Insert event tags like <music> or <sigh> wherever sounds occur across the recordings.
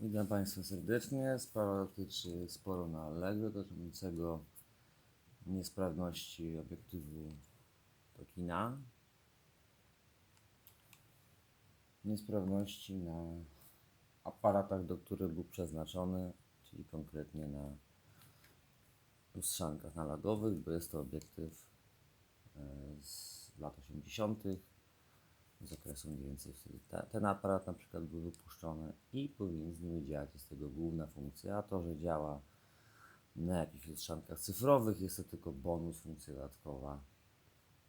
Witam Państwa serdecznie. Sprawa dotyczy sporu na Allegro dotyczącego niesprawności obiektywu Tokina. Niesprawności na aparatach, do których był przeznaczony, czyli konkretnie na lustrzankach nalagowych, bo jest to obiektyw e, z lat 80 z okresu mniej więcej wtedy. Ta, ten aparat na przykład był wypuszczony i powinien z nim działać. Jest tego główna funkcja, a to, że działa na jakichś lustrzankach cyfrowych, jest to tylko bonus, funkcja dodatkowa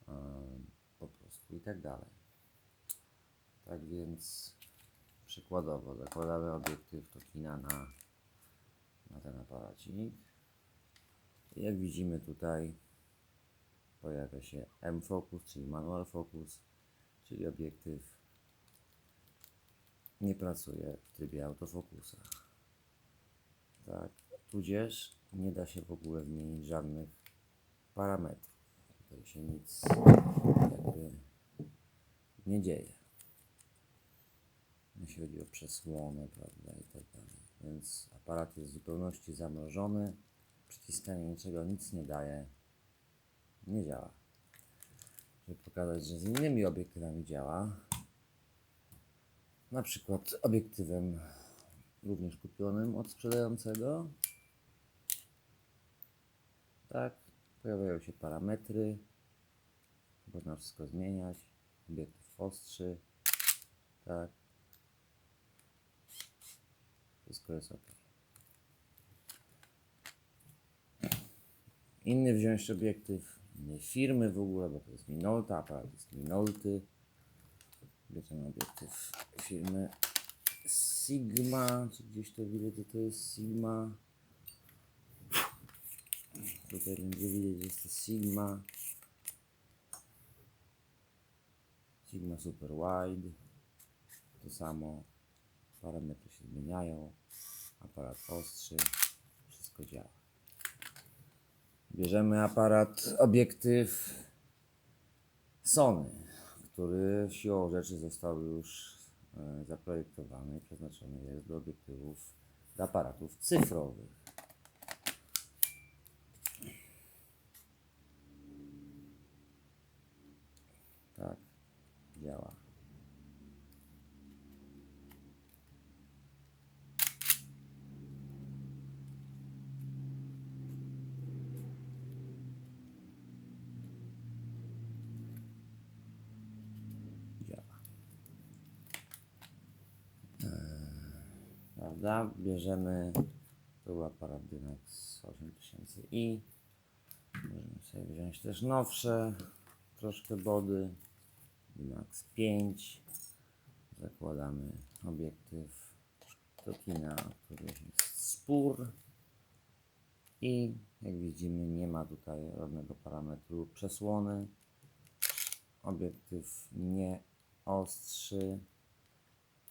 em, po prostu i tak dalej. Tak więc przykładowo zakładamy obiektyw Tokina na, na ten aparacik. I jak widzimy tutaj pojawia się M-Focus, czyli Manual Focus, czyli obiektyw nie pracuje w trybie autofokusa. Tak, tudzież nie da się w ogóle zmienić żadnych parametrów. Tutaj się nic jakby nie dzieje. Jeśli chodzi o przesłonę, prawda, i tak dalej. Więc aparat jest w zupełności zamrożony. Przyciskanie niczego nic nie daje. Nie działa żeby pokazać, że z innymi obiektywami działa. Na przykład obiektywem również kupionym od sprzedającego. Tak, pojawiają się parametry. Można wszystko zmieniać. Obiektyw ostrzy. Tak. Wszystko jest ok. Inny wziąć obiektyw innej firmy w ogóle, bo to jest Minolta, aparat jest Minolty. Bierzemy obiektyw firmy Sigma, czy gdzieś to widać, to jest Sigma. Tutaj będzie widać, że jest to Sigma. Sigma Super Wide. To samo. Parametry się zmieniają. Aparat ostrzy. Wszystko działa. Bierzemy aparat, obiektyw Sony, który siłą rzeczy został już e, zaprojektowany i przeznaczony jest do obiektywów, do aparatów cyfrowych. Tak, działa. Prawda? Bierzemy, to był aparat Dynax 8000i. Możemy sobie wziąć też nowsze, troszkę body. Dynax 5. Zakładamy obiektyw Tokina, który jest spór. I jak widzimy nie ma tutaj żadnego parametru przesłony obiektyw nie ostrzy.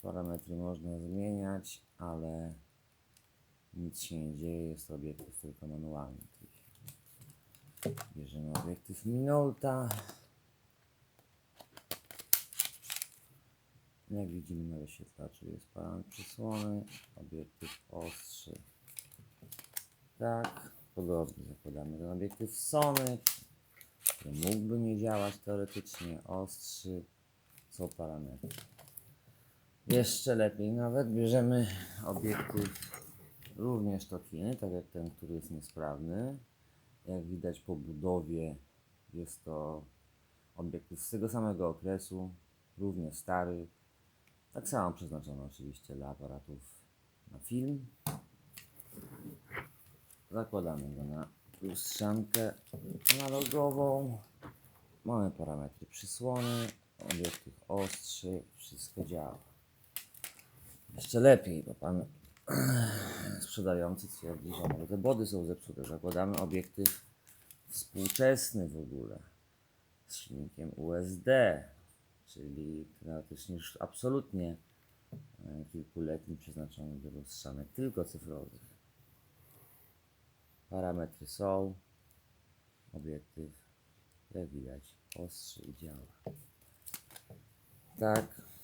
Parametry można zmieniać, ale nic się nie dzieje. Jest obiektyw tylko manualny. Bierzemy obiektyw Minolta. Jak widzimy na wyświetlaczu jest parametr przysłony, obiektyw ostrzy. Tak, podobnie zakładamy ten obiektyw Sony, który mógłby nie działać teoretycznie, ostrzy, są parametry. Jeszcze lepiej nawet bierzemy obiektyw również Tokiny, tak jak ten, który jest niesprawny. Jak widać po budowie jest to obiektyw z tego samego okresu, równie stary. Tak samo przeznaczony oczywiście dla aparatów na film. Zakładamy go na lustrzankę analogową. Mamy parametry przysłony, obiektyw ostrzy, wszystko działa. Jeszcze lepiej, bo pan <clears throat> sprzedający twierdzi, że te body są zepsute. Zakładamy obiektyw współczesny w ogóle z silnikiem USD, czyli teoretycznie już absolutnie e, kilkuletni, przeznaczony do lustrzanek tylko cyfrowych. Parametry są. Obiektyw, jak widać, ostrzy i działa. Tak.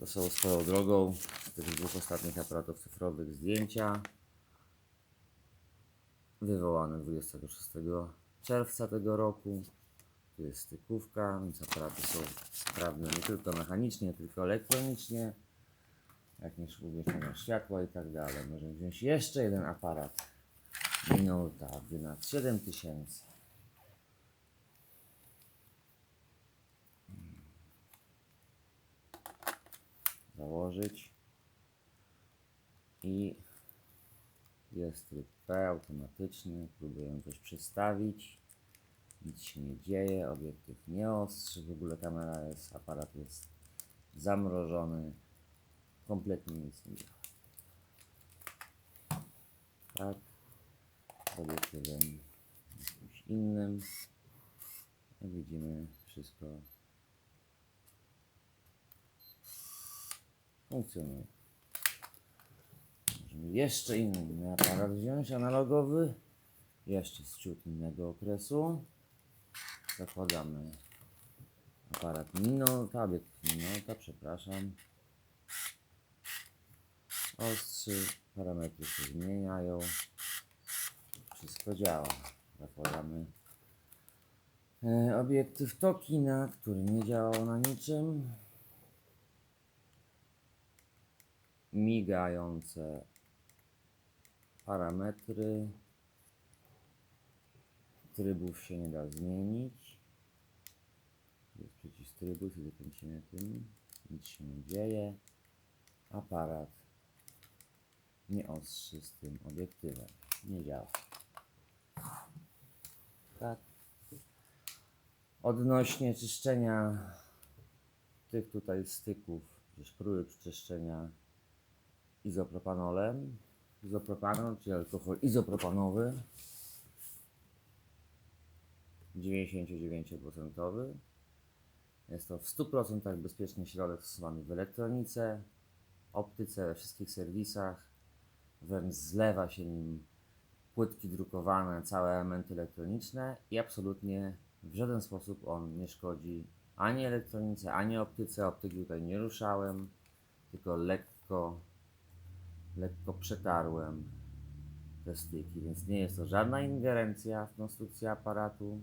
To są swoją drogą z tych dwóch ostatnich aparatów cyfrowych zdjęcia wywołane 26 czerwca tego roku. Tu jest stykówka, więc aparaty są sprawne nie tylko mechanicznie, tylko elektronicznie. Jak nie umieszczenia światła i tak dalej. Możemy wziąć jeszcze jeden aparat. Minuta, nad 7000. Założyć. I jest tryb automatyczny. Próbuję coś przestawić. Nic się nie dzieje. Obiektyw nie ostrzy. W ogóle kamera jest, aparat jest zamrożony. Kompletnie nic nie działa. Tak. Obiektywem jakimś innym. Widzimy, wszystko funkcjonuje. Możemy jeszcze inny aparat wziąć, analogowy. Jeszcze z ciut innego okresu. Zakładamy aparat Minolta, obiekt Minolta, przepraszam. Ostrzy, parametry się zmieniają. Wszystko działa. Zakładamy e, obiektyw Tokina, który nie działał na niczym. Migające parametry. Trybów się nie da zmienić. Jest przycisk trybu, kiedy kręcimy tym. Nic się nie dzieje. Aparat nie ostrzy z tym obiektywem. Nie działa. Tak. Odnośnie czyszczenia tych tutaj styków, gdzieś próby czyszczenia izopropanolem. Izopropanol, czyli alkohol izopropanowy. 99%. Jest to w 100% bezpieczny środek stosowany w elektronice, optyce, we wszystkich serwisach. Wręcz zlewa się nim płytki drukowane, całe elementy elektroniczne i absolutnie w żaden sposób on nie szkodzi ani elektronice, ani optyce. Optyki tutaj nie ruszałem, tylko lekko, lekko przetarłem te styki, więc nie jest to żadna ingerencja w konstrukcję aparatu.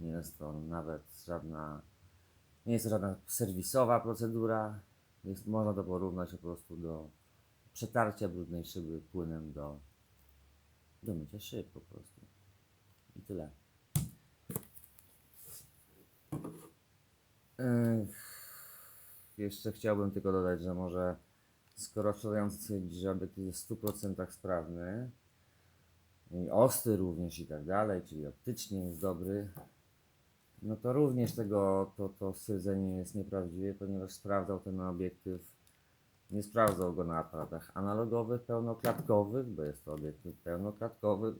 Nie jest to nawet żadna, nie jest to żadna serwisowa procedura. Jest, można to porównać po prostu do przetarcia brudnej szyby płynem do, do mycia szyb po prostu. I tyle. Ech, Jeszcze chciałbym tylko dodać, że może skoro sprzedający twierdzi, że obiekt jest w 100% sprawny i ostry również i tak dalej, czyli optycznie jest dobry, no to również tego, to, to stwierdzenie jest nieprawdziwe, ponieważ sprawdzał ten obiektyw, nie sprawdzał go na aparatach analogowych, pełnoklatkowych, bo jest to obiektyw pełnoklatkowy,